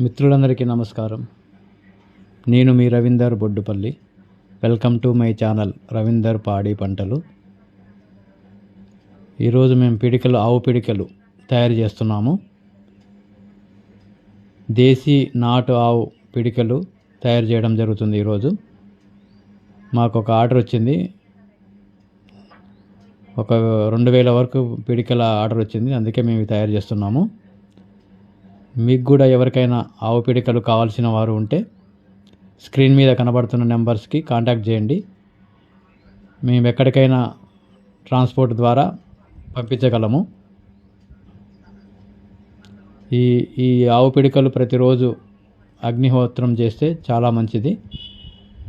మిత్రులందరికీ నమస్కారం. నేను మీ Ravinder Boddupalli. Welcome to my channel Ravinder పాడి పంటలు. ఈరోజు మేము పిడికలు ఆవు పిడికలు తయారు చేస్తున్నాము. దేశీ నాటు ఆవు పిడికలు తయారు చేయడం జరుగుతుంది ఈరోజు. మాకు ఒక ఆర్డర్ వచ్చింది. ఒక రెండు వేల వరకు పిడికల ఆర్డర్ వచ్చింది. అందుకే మేము తయారు చేస్తున్నాము. మీకు కూడా ఎవరికైనా ఆవు పిడికలు కావాల్సిన వారు ఉంటే స్క్రీన్ మీద కనబడుతున్న నెంబర్స్కి కాంటాక్ట్ చేయండి. మేము ఎక్కడికైనా ట్రాన్స్పోర్ట్ ద్వారా పంపించగలము. ఈ ఈ ఆవు పిడికలు ప్రతిరోజు అగ్నిహోత్రం చేస్తే చాలా మంచిది.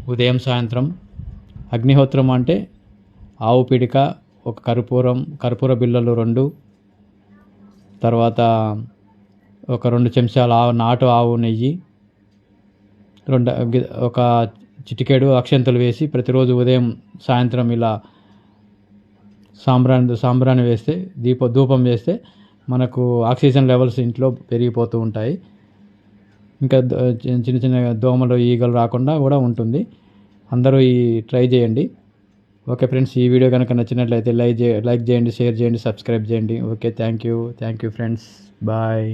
ఉదయం సాయంత్రం. అగ్నిహోత్రం అంటే ఆవు పిడిక ఒక కర్పూరం కర్పూర బిళ్ళలు రెండు తర్వాత ఒక రెండు చెంచాల ఆవు నాటు ఆవు నెయ్యి రెండు ఒక చిటికెడు అక్షంతలు వేసి ప్రతిరోజు ఉదయం సాయంత్రం ఇలా సాంబ్రాణి సాంబ్రాణి వేస్తే దీప ధూపం వేస్తే మనకు ఆక్సిజన్ లెవెల్స్ ఇంట్లో పెరిగిపోతూ ఉంటాయి. ఇంకా చిన్న చిన్న చిన్న దోమలు ఈగలు రాకుండా కూడా ఉంటుంది. అందరూ ఈ ట్రై చేయండి. ఓకే ఫ్రెండ్స్ ఈ వీడియో కనుక నచ్చినట్లయితే లైక్ చే లైక్ చేయండి షేర్ చేయండి సబ్స్క్రైబ్ చేయండి. Okay thank you thank you friends. Bye.